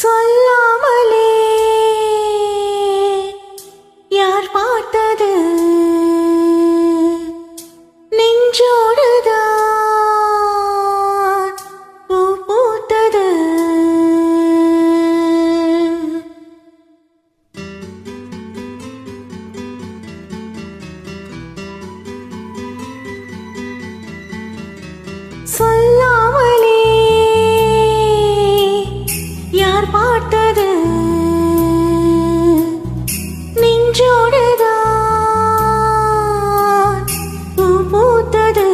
சொல்லாமலே. யார் பார்த்தது? நெஞ்சோடுதான் பூ பூத்தது? நான் பார்த்தது பூத்தது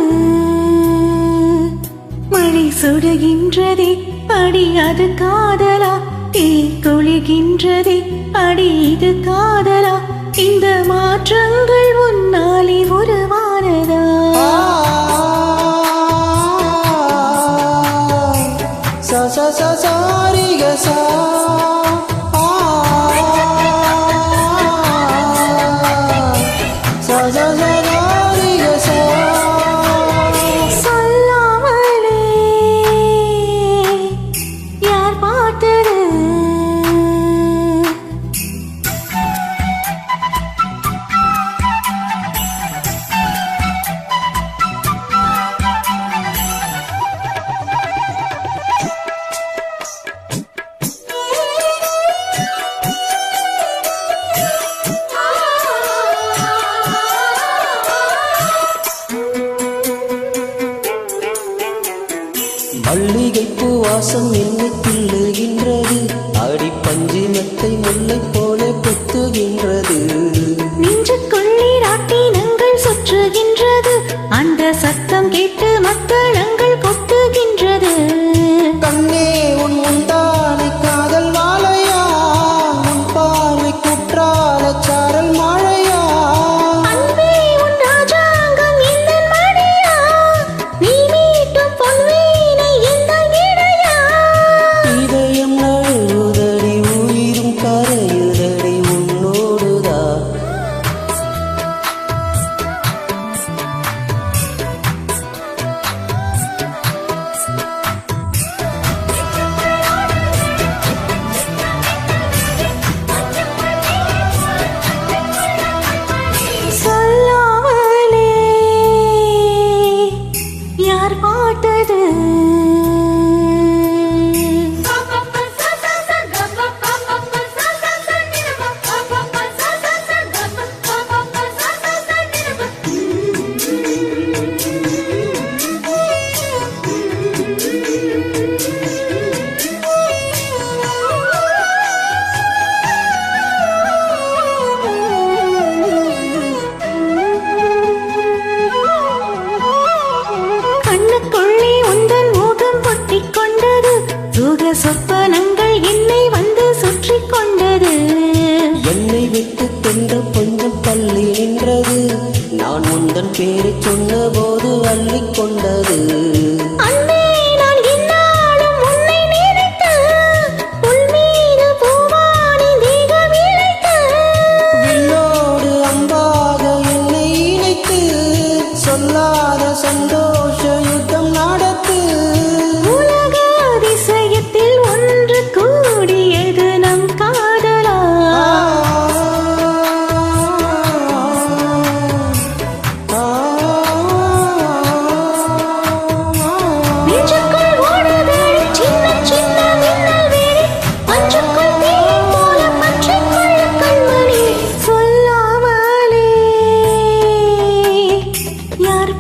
மழை சுடுகின்றதே அடி அது காதலா? தீ கொழிகின்றதே அடி இது காதலா? இந்த மாற்றங்கள் sad பாசம் என்னை துள்ளுகின்றது. அடி பஞ்சினத்தை முல்லை போல கொத்துகின்றது நெஞ்சுக்குள்ளே ராட்டினங்கள் சுற்றுகின்றது. அந்த சத்தம் கேட்டு மக்கள்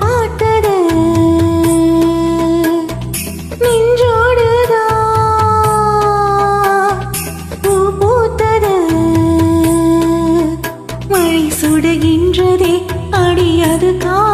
பாட்டது. பூத்தது. மழை சுடுகின்றதே அடியது கா.